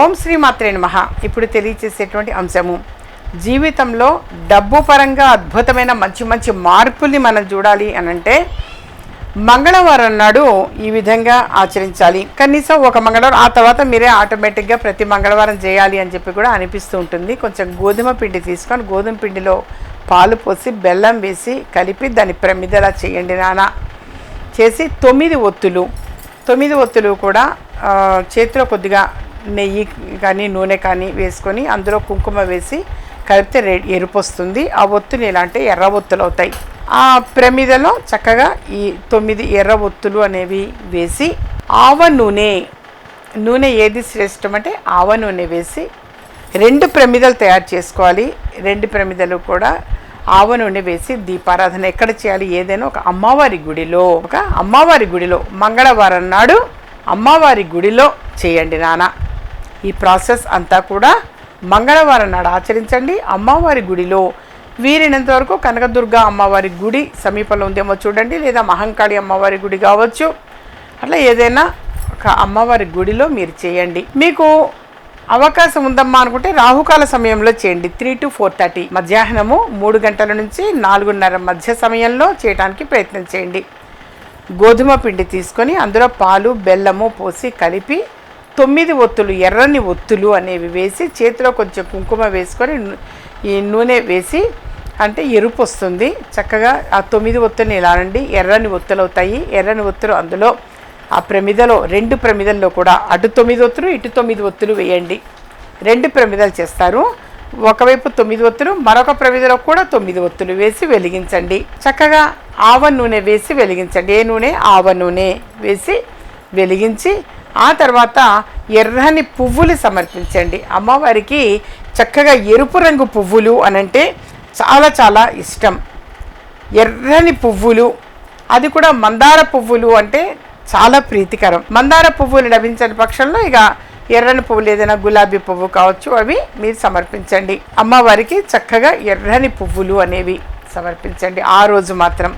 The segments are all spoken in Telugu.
ఓం శ్రీ మాత్రే నమః. ఇప్పుడు తెలియచేసేటువంటి అంశము. జీవితంలో డబ్బు పరంగా అద్భుతమైన మంచి మంచి మార్పుల్ని మనం చూడాలి అని అంటే మంగళవారం నాడు ఈ విధంగా ఆచరించాలి. కనీసం ఒక మంగళవారం ఆ తర్వాత మీరే ఆటోమేటిక్గా ప్రతి మంగళవారం చేయాలి అని చెప్పి కూడా అనిపిస్తూ ఉంటుంది. కొంచెం గోధుమ పిండి తీసుకొని గోధుమ పిండిలో పాలు పోసి బెల్లం వేసి కలిపి దాన్ని ప్రమిదలా చేయండి నాన్న. చేసి తొమ్మిది ఒత్తులు తొమ్మిది ఒత్తులు కూడా చేతిలో కొద్దిగా నెయ్యి కానీ నూనె కానీ వేసుకొని అందులో కుంకుమ వేసి కలిపితే రె ఎరుపు వస్తుంది. ఆ ఒత్తులు ఎలా అంటే ఎర్ర ఒత్తులు అవుతాయి. ఆ ప్రమిదలో చక్కగా ఈ తొమ్మిది ఎర్ర ఒత్తులు అనేవి వేసి ఆవ నూనె నూనె ఏది శ్రేష్టం అంటే ఆవ నూనె వేసి రెండు ప్రమిదలు తయారు చేసుకోవాలి. రెండు ప్రమిదలు కూడా ఆవ నూనె వేసి దీపారాధన ఎక్కడ చేయాలి? ఏదైనా ఒక అమ్మవారి గుడిలో ఒక అమ్మవారి గుడిలో. మంగళవారం నాడు అమ్మవారి గుడిలో చేయండి నాన్న. ఈ ప్రాసెస్ అంతా కూడా మంగళవారం నాడు ఆచరించండి అమ్మవారి గుడిలో. వీరినంత వరకు కనకదుర్గ అమ్మవారి గుడి సమీపంలో ఉందేమో చూడండి లేదా మహంకాళి అమ్మవారి గుడి కావచ్చు. అట్లా ఏదైనా ఒక అమ్మవారి గుడిలో మీరు చేయండి. మీకు అవకాశం ఉందమ్మా అనుకుంటే రాహుకాల సమయంలో చేయండి. త్రీ టు ఫోర్ థర్టీ మధ్యాహ్నము మూడు గంటల నుంచి నాలుగున్నర మధ్య సమయంలో చేయడానికి ప్రయత్నం చేయండి. గోధుమ పిండి తీసుకొని అందులో పాలు బెల్లము పోసి కలిపి తొమ్మిది ఒత్తులు ఎర్రని ఒత్తులు అనేవి వేసి చేతిలో కొంచెం కుంకుమ వేసుకొని ఈ నూనె వేసి అంటే ఎరుపు వస్తుంది. చక్కగా ఆ తొమ్మిది ఒత్తులు ఇలా అండి ఎర్రని ఒత్తులు అవుతాయి. ఎర్రని ఒత్తులు అందులో ఆ ప్రమిదలో రెండు ప్రమిదల్లో కూడా అటు తొమ్మిది ఒత్తులు ఇటు తొమ్మిది ఒత్తులు వేయండి. రెండు ప్రమిదలు చేస్తారు. ఒకవైపు తొమ్మిది ఒత్తులు మరొక ప్రమిదలో కూడా తొమ్మిది ఒత్తులు వేసి వెలిగించండి. చక్కగా ఆవ నూనె వేసి వెలిగించండి. ఏ నూనె? ఆవ నూనె వేసి వెలిగించి ఆ తర్వాత ఎర్రని పువ్వులు సమర్పించండి. అమ్మవారికి చక్కగా ఎరుపు రంగు పువ్వులు అనంటే చాలా చాలా ఇష్టం. ఎర్రని పువ్వులు అది కూడా మందార పువ్వులు అంటే చాలా ప్రీతికరం. మందార పువ్వులు లభించని పక్షంలో ఇక ఎర్రని పువ్వులు ఏదైనా గులాబీ పువ్వు కావచ్చు అవి మీరు సమర్పించండి. అమ్మవారికి చక్కగా ఎర్రని పువ్వులు అనేవి సమర్పించండి. ఆ రోజు మాత్రం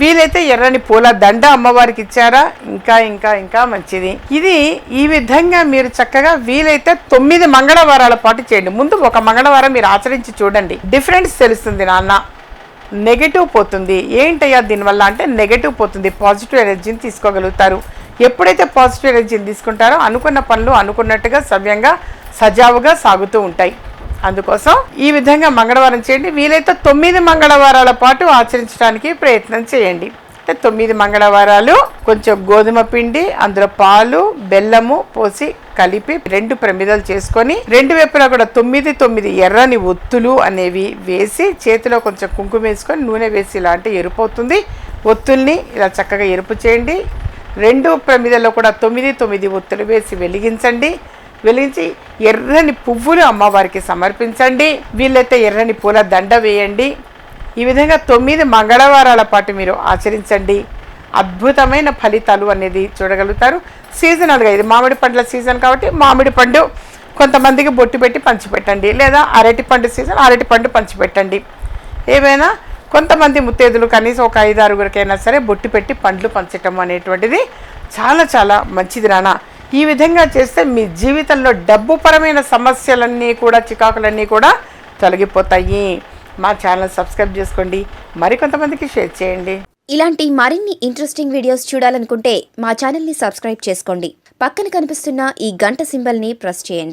వీలైతే ఎర్రని పూల దండ అమ్మవారికి ఇచ్చారా? ఇంకా ఇంకా ఇంకా మంచిది. ఇది ఈ విధంగా మీరు చక్కగా వీలైతే తొమ్మిది మంగళవారాల పాటు చేయండి. ముందు ఒక మంగళవారం మీరు ఆచరించి చూడండి. డిఫరెన్స్ తెలుస్తుంది నాన్న. నెగటివ్ పోతుంది. ఏంటయ్యా దీనివల్ల? అంటే నెగటివ్ పోతుంది. పాజిటివ్ ఎనర్జీని తీసుకోగలుగుతారు. ఎప్పుడైతే పాజిటివ్ ఎనర్జీని తీసుకుంటారో అనుకున్న పనులు అనుకున్నట్టుగా సవ్యంగా సజావుగా సాగుతూ ఉంటాయి. అందుకోసం ఈ విధంగా మంగళవారం చేయండి. వీలైతే తొమ్మిది మంగళవారాల పాటు ఆచరించడానికి ప్రయత్నం చేయండి. అంటే తొమ్మిది మంగళవారాలు కొంచెం గోధుమ పిండి అందులో పాలు బెల్లము పోసి కలిపి రెండు ప్రమిదలు చేసుకొని రెండు వైపులా కూడా తొమ్మిది తొమ్మిది ఎర్రని ఒత్తులు అనేవి వేసి చేతిలో కొంచెం కుంకుమ వేసుకొని నూనె వేసి ఇలాంటి ఎరుపు అవుతుంది. ఒత్తుల్ని ఇలా చక్కగా ఎరుపు చేయండి. రెండు ప్రమిదల్లో కూడా తొమ్మిది తొమ్మిది ఒత్తులు వేసి వెలిగించండి. వెలిగించి ఎర్రని పువ్వులు అమ్మవారికి సమర్పించండి. వీళ్ళైతే ఎర్రని పూల దండ వేయండి. ఈ విధంగా తొమ్మిది మంగళవారాల పాటు మీరు ఆచరించండి. అద్భుతమైన ఫలితాలు అనేది చూడగలుగుతారు. సీజనల్గా ఇది మామిడి పండ్ల సీజన్ కాబట్టి మామిడి పండు కొంతమందికి బొట్టు పెట్టి పంచిపెట్టండి. లేదా అరటి పండు సీజన్ అరటి పండు పంచిపెట్టండి. ఏమైనా కొంతమంది ముత్తేదులు కనీసం ఒక ఐదు ఆరుగురికైనా సరే బొట్టు పెట్టి పండ్లు పంచటం అనేటువంటిది చాలా చాలా మంచిది నాన్న. ఈ విధంగా చేస్తే మీ జీవితంలో డబ్బు పరమైన సమస్యలన్నీ కూడా చికాకులన్నీ కూడా తొలగిపోతాయి. మా ఛానల్ సబ్స్క్రైబ్ చేసుకోండి. మరికొంతమందికి షేర్ చేయండి. ఇలాంటి మరిన్ని ఇంట్రెస్టింగ్ వీడియోస్ చూడాలనుకుంటే మా ఛానల్ని సబ్స్క్రైబ్ చేసుకోండి. పక్కన కనిపిస్తున్న ఈ గంట సింబల్ని ప్రెస్ చేయండి.